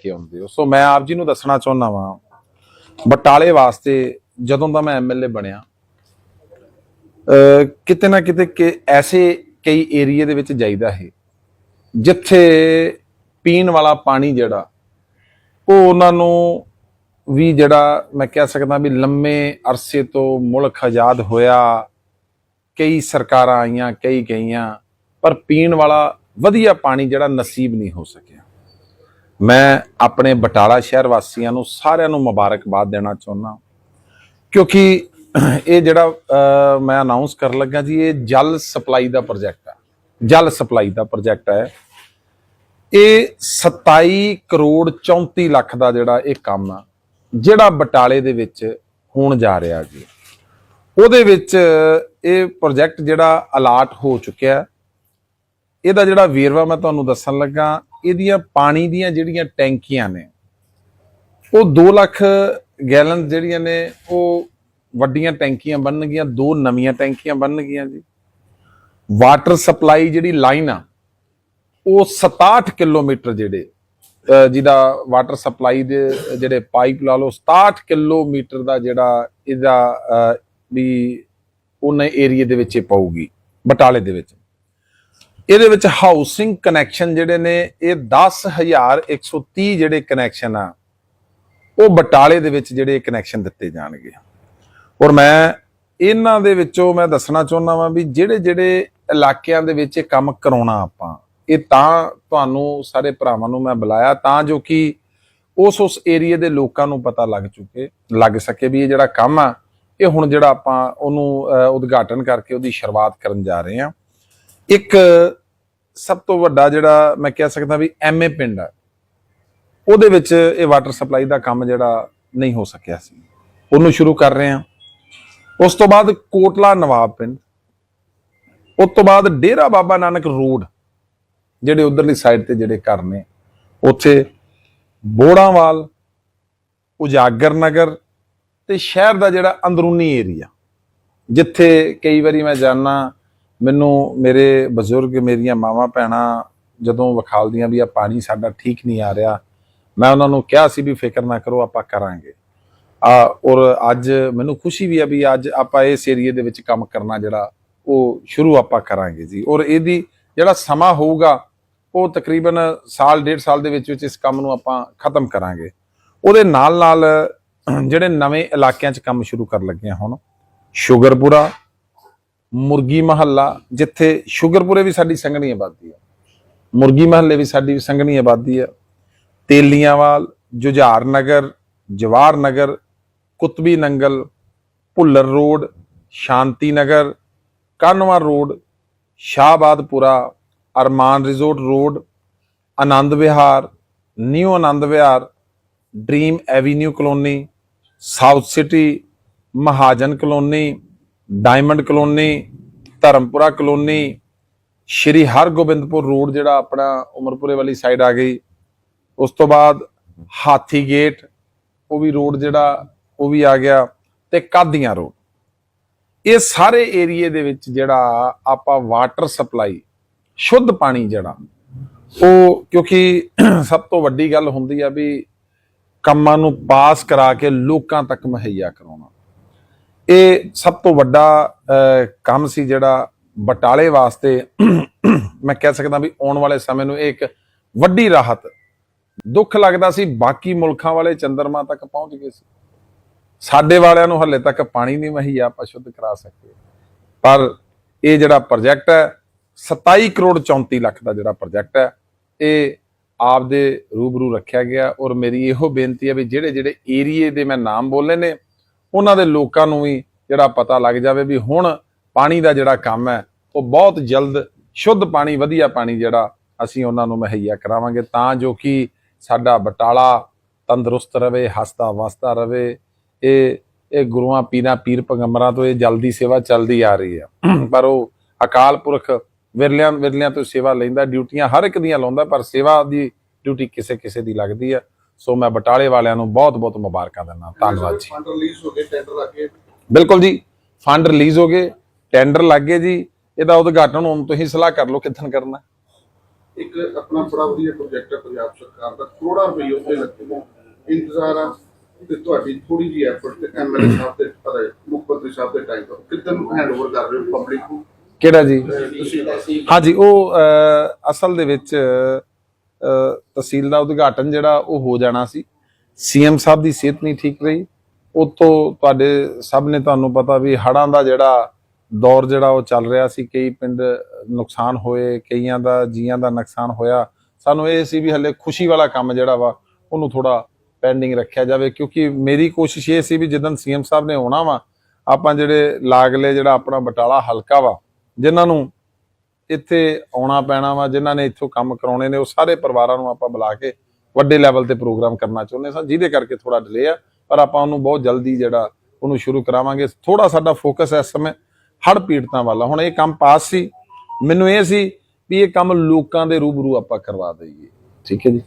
ਕੇ ਆਉਂਦੇ ਹੋ। ਸੋ ਮੈਂ ਆਪ ਜੀ ਨੂੰ ਦੱਸਣਾ ਚਾਹੁੰਦਾ ਵਾਂ ਬਟਾਲੇ ਵਾਸਤੇ ਜਦੋਂ ਦਾ ਮੈਂ ਐਮਐਲਏ ਬਣਿਆ ਅ, ਕਿਤੇ ਨਾ ਕਿਤੇ ਕਿ ਐਸੇ ਕਈ ਏਰੀਏ ਦੇ ਵਿੱਚ ਜਾਈਦਾ ਹੈ ਜਿੱਥੇ ਪੀਣ ਵਾਲਾ ਪਾਣੀ ਜਿਹੜਾ ਉਹ ਉਹਨਾਂ ਨੂੰ ਵੀ ਜਿਹੜਾ ਮੈਂ ਕਹਿ ਸਕਦਾ ਵੀ ਲੰਮੇ ਅਰਸੇ ਤੋਂ ਮੁਲਕ ਆਜ਼ਾਦ ਹੋਇਆ ਕਈ ਸਰਕਾਰਾਂ ਆਈਆਂ ਕਈ ਗਈਆਂ ਪਰ ਪੀਣ ਵਾਲਾ ਵਧੀਆ ਪਾਣੀ ਜਿਹੜਾ ਨਸੀਬ ਨਹੀਂ ਹੋ ਸਕਿਆ। ਮੈਂ ਆਪਣੇ ਬਟਾਲਾ ਸ਼ਹਿਰ ਵਾਸੀਆਂ ਨੂੰ ਸਾਰਿਆਂ ਨੂੰ ਮੁਬਾਰਕਬਾਦ ਦੇਣਾ ਚਾਹੁੰਦਾ ਕਿਉਂਕਿ ਇਹ ਜਿਹੜਾ ਮੈਂ ਅਨਾਉਂਸ ਕਰਨ ਲੱਗਾ ਜੀ, ਇਹ ਜਲ ਸਪਲਾਈ ਦਾ ਪ੍ਰੋਜੈਕਟ ਹੈ ਜਲ ਸਪਲਾਈ ਦਾ ਪ੍ਰੋਜੈਕਟ ਹੈ ਇਹ। 27 ਕਰੋੜ 34 ਲੱਖ ਦਾ ਜਿਹੜਾ ਇਹ ਕੰਮ ਆ, ਜਿਹੜਾ ਬਟਾਲੇ ਦੇ ਵਿੱਚ ਹੋਣ ਜਾ ਰਿਹਾ ਜੀ। ਉਹਦੇ ਵਿੱਚ ਇਹ ਪ੍ਰੋਜੈਕਟ ਜਿਹੜਾ ਅਲਾਟ ਹੋ ਚੁੱਕਿਆ। ਇਹਦਾ ਜਿਹੜਾ ਵੇਰਵਾ ਮੈਂ ਤੁਹਾਨੂੰ ਦੱਸਣ ਲੱਗਾ ਇਹਦੀਆਂ ਪਾਣੀ ਦੀਆਂ ਜਿਹੜੀਆਂ ਟੈਂਕੀਆਂ ਨੇ, ਉਹ 2 ਲੱਖ ਗੈਲਨ ਜਿਹੜੀਆਂ ਨੇ, ਉਹ ਵੱਡੀਆਂ ਟੈਂਕੀਆਂ ਬਣਨਗੀਆਂ, ਦੋ ਨਵੀਆਂ ਟੈਂਕੀਆਂ ਬਣਨਗੀਆਂ ਜੀ। ਵਾਟਰ ਸਪਲਾਈ ਜਿਹੜੀ ਲਾਈਨ ਆ, ਉਹ 67 ਕਿਲੋਮੀਟਰ ਜਿਹੜੇ ਜਿਹਦਾ ਵਾਟਰ ਸਪਲਾਈ ਦੇ ਜਿਹੜੇ ਪਾਈਪ ਲਾ ਲਓ 67 ਕਿਲੋਮੀਟਰ ਦਾ ਜਿਹੜਾ ਇਹਦਾ ਵੀ ਉਹਨੇ ਏਰੀਏ ਦੇ ਵਿੱਚ ਇਹ ਪਊਗੀ, ਬਟਾਲੇ ਦੇ ਵਿੱਚ। ਇਹਦੇ ਵਿੱਚ ਹਾਊਸਿੰਗ ਕਨੈਕਸ਼ਨ ਜਿਹੜੇ ਨੇ, ਇਹ 10130 ਜਿਹੜੇ ਕਨੈਕਸ਼ਨ ਆ, ਉਹ ਬਟਾਲੇ ਦੇ ਵਿੱਚ ਜਿਹੜੇ ਕਨੈਕਸ਼ਨ ਦਿੱਤੇ ਜਾਣਗੇ। ਔਰ ਮੈਂ ਇਹਨਾਂ ਦੇ ਵਿੱਚੋਂ ਮੈਂ ਦੱਸਣਾ ਚਾਹੁੰਦਾ ਵਾਂ ਵੀ ਜਿਹੜੇ ਜਿਹੜੇ ਇਲਾਕਿਆਂ ਦੇ ਵਿੱਚ ਇਹ ਕੰਮ ਕਰਾਉਣਾ ਆਪਾਂ, ਇਹ ਤਾਂ ਤੁਹਾਨੂੰ ਸਾਰੇ ਭਰਾਵਾਂ ਨੂੰ ਮੈਂ ਬੁਲਾਇਆ, ਤਾਂ ਜੋ ਕਿ ਉਸ ਉਸ ਏਰੀਆ ਦੇ ਲੋਕਾਂ ਨੂੰ ਪਤਾ ਲੱਗ ਚੁੱਕੇ, ਲੱਗ ਸਕੇ ਵੀ ਇਹ ਜਿਹੜਾ ਕੰਮ ਆ, ਇਹ ਹੁਣ ਜਿਹੜਾ ਆਪਾਂ ਉਹਨੂੰ ਉਦਘਾਟਨ ਕਰਕੇ ਉਹਦੀ ਸ਼ੁਰੂਆਤ ਕਰਨ ਜਾ ਰਹੇ ਹਾਂ। ਇੱਕ ਸਭ ਤੋਂ ਵੱਡਾ ਜਿਹੜਾ ਮੈਂ ਕਹਿ ਸਕਦਾ ਵੀ ਐਮਏ ਪਿੰਡ ਆ, ਉਹਦੇ ਵਿੱਚ ਇਹ ਵਾਟਰ ਸਪਲਾਈ ਦਾ ਕੰਮ ਜਿਹੜਾ ਨਹੀਂ ਹੋ ਸਕਿਆ ਸੀ। ਉਹਨੂੰ ਸ਼ੁਰੂ ਕਰ ਰਹੇ ਹਾਂ। ਉਸ ਤੋਂ ਬਾਅਦ ਕੋਟਲਾ ਨਵਾਬ ਪਿੰਡ, ਉਸ ਤੋਂ ਬਾਅਦ ਡੇਰਾ ਬਾਬਾ ਨਾਨਕ ਰੋਡ, ਜਿਹੜੇ ਉਧਰਲੀ ਸਾਈਡ ਤੇ ਜਿਹੜੇ ਘਰ ਨੇ, ਉੱਥੇ ਬੋੜਾਵਾਲ, ਉਜਾਗਰ ਨਗਰ ਤੇ ਸ਼ਹਿਰ ਦਾ ਜਿਹੜਾ ਅੰਦਰੂਨੀ ਏਰੀਆ ਜਿੱਥੇ ਕਈ ਵਾਰੀ ਮੈਂ ਜਾਣਾ ਮੈਨੂੰ ਮੇਰੇ ਬਜ਼ੁਰਗ ਮੇਰੀਆਂ ਮਾਵਾਂ ਭੈਣਾਂ ਜਦੋਂ ਵਿਖਾਲਦੀਆਂ ਵੀ ਆ, ਪਾਣੀ ਸਾਡਾ ਠੀਕ ਨਹੀਂ ਆ ਰਿਹਾ, ਮੈਂ ਉਹਨਾਂ ਨੂੰ ਕਿਹਾ ਸੀ ਵੀ ਫਿਕਰ ਨਾ ਕਰੋ, ਆਪਾਂ ਕਰਾਂਗੇ। ਆ, ਔਰ ਅੱਜ ਮੈਨੂੰ ਖੁਸ਼ੀ ਵੀ ਆ ਵੀ ਅੱਜ ਆਪਾਂ ਇਸ ਏਰੀਏ ਦੇ ਵਿੱਚ ਕੰਮ ਕਰਨਾ ਜਿਹੜਾ, ਉਹ ਸ਼ੁਰੂ ਆਪਾਂ ਕਰਾਂਗੇ ਜੀ। ਔਰ ਇਹਦੀ ਜਿਹੜਾ ਸਮਾਂ ਹੋਊਗਾ, ਉਹ ਤਕਰੀਬਨ ਸਾਲ, ਡੇਢ ਸਾਲ ਦੇ ਵਿੱਚ ਵਿੱਚ ਇਸ ਕੰਮ ਨੂੰ ਆਪਾਂ ਖਤਮ ਕਰਾਂਗੇ। ਉਹਦੇ ਨਾਲ ਨਾਲ ਜਿਹੜੇ ਨਵੇਂ ਇਲਾਕਿਆਂ 'ਚ ਕੰਮ ਸ਼ੁਰੂ ਕਰਨ ਲੱਗੇ ਹਾਂ ਹੁਣ, ਸ਼ੁਗਰਪੁਰਾ ਮੁਰਗੀ ਮਹੱਲਾ, ਜਿੱਥੇ ਸ਼ੁਗਰਪੁਰੇ ਵੀ ਸਾਡੀ ਸੰਘਣੀ ਆਬਾਦੀ ਆ। ਮੁਰਗੀ ਮਹੱਲੇ ਵੀ ਸਾਡੀ ਸੰਘਣੀ ਆਬਾਦੀ ਹੈ Teliyanwal, Jujhar Nagar, Jawar Nagar, Kutbi Nangal, Bhullar road, Shanti Nagar, Kanwa road, Shahbadpura, Arman resort road, Anand Vihar, new Anand Vihar, dream avenue colony, south city, Mahajan colony diamond colony, Dharampura colony, Shri Hargobindpur road ਜਿਹੜਾ ਆਪਣਾ ਉਮਰਪੁਰੇ ਵਾਲੀ side ਆ ਗਈ। ਉਸ ਤੋਂ ਬਾਅਦ ਹਾਥੀ gate ਉਹ ਵੀ ਰੋਡ ਜਿਹੜਾ, ਉਹ ਵੀ ਆ ਗਿਆ ਤੇ ਕਾਦੀਆਂ ਰੋਡ। ਇਹ ਸਾਰੇ ਏਰੀਏ ਦੇ ਵਿੱਚ ਜਿਹੜਾ ਆਪਾਂ ਵਾਟਰ ਸਪਲਾਈ ਸ਼ੁੱਧ ਪਾਣੀ ਜਿਹੜਾ, ਉਹ ਕਿਉਂਕਿ ਸਭ ਤੋਂ ਵੱਡੀ ਗੱਲ ਹੁੰਦੀ ਆ ਵੀ ਕੰਮਾਂ ਨੂੰ ਪਾਸ ਕਰਾ ਕੇ ਲੋਕਾਂ ਤੱਕ ਮੁਹੱਈਆ ਕਰਾਉਣਾ। ਇਹ ਸਭ ਤੋਂ ਵੱਡਾ ਕੰਮ ਸੀ ਜਿਹੜਾ ਬਟਾਲੇ ਵਾਸਤੇ ਮੈਂ ਕਹਿ ਸਕਦਾ ਵੀ ਆਉਣ ਵਾਲੇ ਸਮੇਂ ਨੂੰ ਇਹ ਇੱਕ ਵੱਡੀ ਰਾਹਤ। ਦੁੱਖ ਲੱਗਦਾ ਸੀ ਬਾਕੀ ਮੁਲਕਾਂ ਵਾਲੇ ਚੰਦਰਮਾ ਤੱਕ ਪਹੁੰਚ ਗਏ ਸੀ। ਸਾਡੇ ਵਾਲਿਆਂ ਨੂੰ ਹੱਲੇ ਤੱਕ ਪਾਣੀ ਨਹੀਂ ਮੁਹੱਈਆ ਆਪਾਂ ਸ਼ੁੱਧ ਕਰਾ ਸਕੇ ਪਰ ਇਹ ਜਿਹੜਾ ਪ੍ਰੋਜੈਕਟ ਹੈ 27 ਕਰੋੜ 34 ਲੱਖ ਦਾ ਜਿਹੜਾ ਪ੍ਰੋਜੈਕਟ ਹੈ, ਇਹ ਆਪ ਦੇ ਰੂਬਰੂ ਰੱਖਿਆ ਗਿਆ। ਔਰ ਮੇਰੀ ਇਹੋ ਬੇਨਤੀ ਹੈ ਵੀ ਜਿਹੜੇ ਜਿਹੜੇ ਏਰੀਏ ਦੇ ਮੈਂ ਨਾਮ ਬੋਲੇ ਨੇ ਉਹਨਾਂ ਦੇ ਲੋਕਾਂ ਨੂੰ ਵੀ ਜਿਹੜਾ ਪਤਾ ਲੱਗ ਜਾਵੇ ਵੀ ਹੁਣ ਪਾਣੀ ਦਾ ਜਿਹੜਾ ਕੰਮ ਹੈ, ਉਹ ਬਹੁਤ ਜਲਦ ਸ਼ੁੱਧ ਪਾਣੀ, ਵਧੀਆ ਪਾਣੀ ਜਿਹੜਾ ਅਸੀਂ ਉਹਨਾਂ ਨੂੰ ਮੁਹੱਈਆ ਕਰਾਵਾਂਗੇ ਤਾਂ ਜੋ ਕਿ ਸਾਡਾ ਬਟਾਲਾ ਤੰਦਰੁਸਤ ਰਵੇ ਹੱਸਦਾ ਵਸਦਾ ਰਵੇ ਇਹ ਇਹ ਗੁਰੂਆਂ ਪੀਰਾਂ, ਪੀਰ ਪੈਗੰਬਰਾਂ ਤੋਂ ਇਹ ਜਲਦੀ ਸੇਵਾ ਚੱਲਦੀ ਆ ਰਹੀ ਹੈ। ਪਰ ਉਹ ਅਕਾਲ ਪੁਰਖ ਵਿਰਲਿਆਂ ਵਿਰਲਿਆਂ ਤੋਂ ਸੇਵਾ ਲੈਂਦਾ, ਡਿਊਟੀਆਂ ਹਰ ਇੱਕ ਦੀਆਂ ਲਾਉਂਦਾ, ਪਰ ਸੇਵਾ ਦੀ ਡਿਊਟੀ ਕਿਸੇ ਕਿਸੇ ਦੀ ਲੱਗਦੀ ਹੈ। ਸੋ ਮੈਂ ਬਟਾਲੇ ਵਾਲਿਆਂ ਨੂੰ ਬਹੁਤ ਬਹੁਤ ਮੁਬਾਰਕਾਂ ਦਿੰਦਾ। ਧੰਨਵਾਦ ਜੀ। ਫੰਡ ਰਿਲੀਜ਼ ਹੋ ਗਏ ਟੈਂਡਰ ਲੱਗੇ ਬਿਲਕੁਲ ਜੀ ਫੰਡ ਰਿਲੀਜ਼ ਹੋ ਗਏ ਟੈਂਡਰ ਲੱਗ ਗਏ ਜੀ। ਇਹਦਾ ਉਦਘਾਟਨ ਹੁਣ ਤੁਸੀਂ ਸਲਾਹ ਕਰ ਲਓ ਕਿੱਥਣ ਕਰਨਾ। ਇੱਕ ਆਪਣਾ ਬੜਾ ਵਧੀਆ ਪ੍ਰੋਜੈਕਟ ਹੈ ਪੰਜਾਬ ਸਰਕਾਰ ਦਾ ਕਰੋੜਾਂ ਰੁਪਏ ਉੱਤੇ ਲੱਗੇ ਇੰਤਜ਼ਾਰ ਆ ਤੇ ਤੁਹਾਡੀ ਥੋੜੀ ਜਿਹੀ ਐਫਰਟ ਤੇ ਐਮਐਲਏ ਸਾਹਿਬ ਦੇ ਅਰੇ ਮੁੱਖ ਮੰਤਰੀ ਸਾਹਿਬ ਦੇ ਟਾਈਮ ਤੋਂ। ਕਿੱਦਾਂ ਨੂੰ ਹੈਂਡਓਵਰ ਕਰ ਰਹੇ ਹੋ ਪਬਲਿਕ ਨੂੰ? ਕਿਹੜਾ ਜੀ? ਹਾਂਜੀ ਉਹ ਅਸਲ ਦੇ ਵਿੱਚ ਤਹਿਸੀਲ ਦਾ ਉਦਘਾਟਨ ਜਿਹੜਾ ਉਹ ਹੋ ਜਾਣਾ ਸੀ। ਸੀਐਮ ਸਾਹਿਬ ਦੀ ਸਿਹਤ ਨਹੀਂ ਠੀਕ ਰਹੀ। ਉਤੋਂ ਤੁਹਾਡੇ ਸਭ ਨੇ ਤੁਹਾਨੂੰ ਪਤਾ ਵੀ ਹੜਾਂ ਦਾ ਜਿਹੜਾ ਦੌਰ ਜਿਹੜਾ ਉਹ ਚੱਲ ਰਿਹਾ ਸੀ, ਕਈ ਪਿੰਡ ਨੁਕਸਾਨ ਹੋਏ, ਕਈਆਂ ਦਾ, ਜੀਆਂ ਦਾ ਨੁਕਸਾਨ ਹੋਇਆ। ਸਾਨੂੰ ਇਹ ਸੀ ਵੀ ਹਲੇ ਖੁਸ਼ੀ ਵਾਲਾ ਕੰਮ ਜਿਹੜਾ ਵਾ, ਉਹਨੂੰ ਥੋੜਾ ਪੈਂਡਿੰਗ ਰੱਖਿਆ ਜਾਵੇ, ਕਿਉਂਕਿ ਮੇਰੀ ਕੋਸ਼ਿਸ਼ ਇਹ ਸੀ ਵੀ ਜਦੋਂ ਸੀਐਮ ਸਾਹਿਬ ਨੇ ਆਉਣਾ ਵਾ, ਆਪਾਂ ਜਿਹੜੇ ਲਾਗਲੇ ਜਿਹੜਾ ਆਪਣਾ ਬਟਾਲਾ ਹਲਕਾ ਵਾ, ਜਿਨ੍ਹਾਂ ਨੂੰ ਇੱਥੇ ਆਉਣਾ ਪੈਣਾ ਵਾ, ਜਿਨ੍ਹਾਂ ਨੇ ਇੱਥੋਂ ਕੰਮ ਕਰਾਉਣੇ ਨੇ, ਉਹ ਸਾਰੇ ਪਰਿਵਾਰਾਂ ਨੂੰ ਆਪਾਂ ਬੁਲਾ ਕੇ ਵੱਡੇ ਲੈਵਲ ਤੇ ਪ੍ਰੋਗਰਾਮ ਕਰਨਾ ਚਾਹੁੰਦੇ ਸਾਂ, ਜਿਹਦੇ ਕਰਕੇ ਥੋੜਾ ਡਿਲੇ ਆ, ਪਰ ਆਪਾਂ ਉਹਨੂੰ ਬਹੁਤ ਜਲਦੀ ਜਿਹੜਾ ਉਹਨੂੰ ਸ਼ੁਰੂ ਕਰਾਵਾਂਗੇ। ਥੋੜਾ ਸਾਡਾ ਫੋਕਸ ਇਸ ਸਮੇਂ ਹੜ ਪੀੜਤਾਂ ਵਾਲਾ ਹੁਣ ਇਹ ਕੰਮ ਪਾਸ ਸੀ, ਮੈਨੂੰ ਇਹ ਸੀ ਵੀ ਇਹ ਕੰਮ ਲੋਕਾਂ ਦੇ ਰੂਬਰੂ ਆਪਾਂ ਕਰਵਾ ਦਈਏ। ਠੀਕ ਹੈ ਜੀ?